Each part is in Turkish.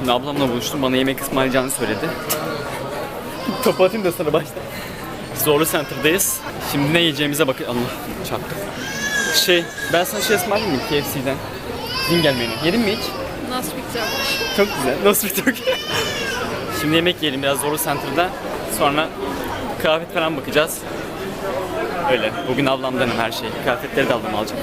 Şimdi ablamla buluştum. Bana yemek ısmarlayacağını söyledi. Kapatayım da sana başta. Zorlu Center'dayız. Şimdi ne yiyeceğimize bakın. Allah çarptı. Şey, ben sana şey ısmarlayayım mı KFC'den? Zinger menü. Yedin mi hiç? Nasıl bir Çok güzel. Nasıl bir tok? Şimdi yemek yiyelim biraz Zorlu Center'da. Sonra kıyafet falan bakacağız. Öyle. Bugün ablamdanım her şey. Kıyafetleri de ablam alacak.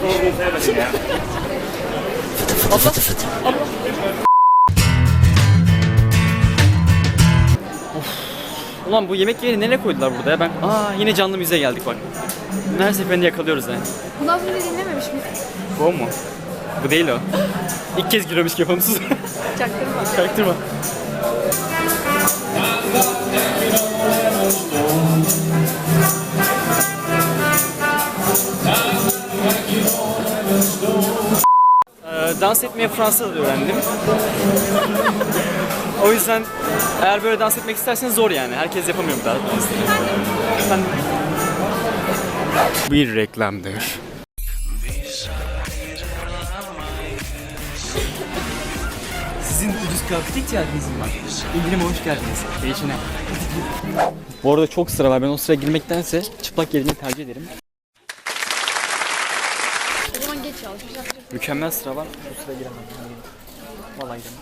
Ulan bu yemek yerini nereye koydular burada ya? Ben aa yine canlı müziğe geldik bak. Her seferinde yakalıyoruz yani. Bundan sonra dinlememiş mi? Bu o mu? Bu değil o. İlk kez giriyormuş ki yapamsız. Çaktırma. Çaktırma. Ee, dans etmeyi Fransa'da öğrendim. o yüzden eğer böyle dans etmek isterseniz zor yani. Herkes yapamıyor bu da. Ben... Bir reklamdır. Sizin ucuz kıyafete ihtiyacınız mı var? İndirime hoş geldiniz. Değişine. Bu arada çok sıra var. Ben o sıraya girmektense çıplak gezmeyi tercih ederim. Güzel. Mükemmel sıra var. Bu sıraya giremem. Vallahi giremem.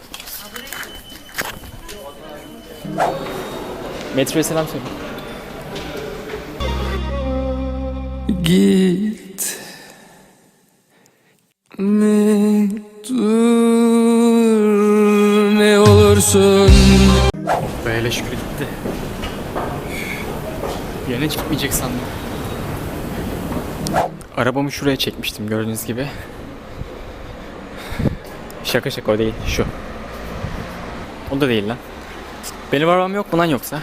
Metroya selam söyle. Git Ne dur Ne olursun Böyle şükür gitti. Yerine çıkmayacak sandım. Arabamı şuraya çekmiştim gördüğünüz gibi. Şaka şaka o değil şu. O da değil lan. Benim arabam yok mu lan yoksa?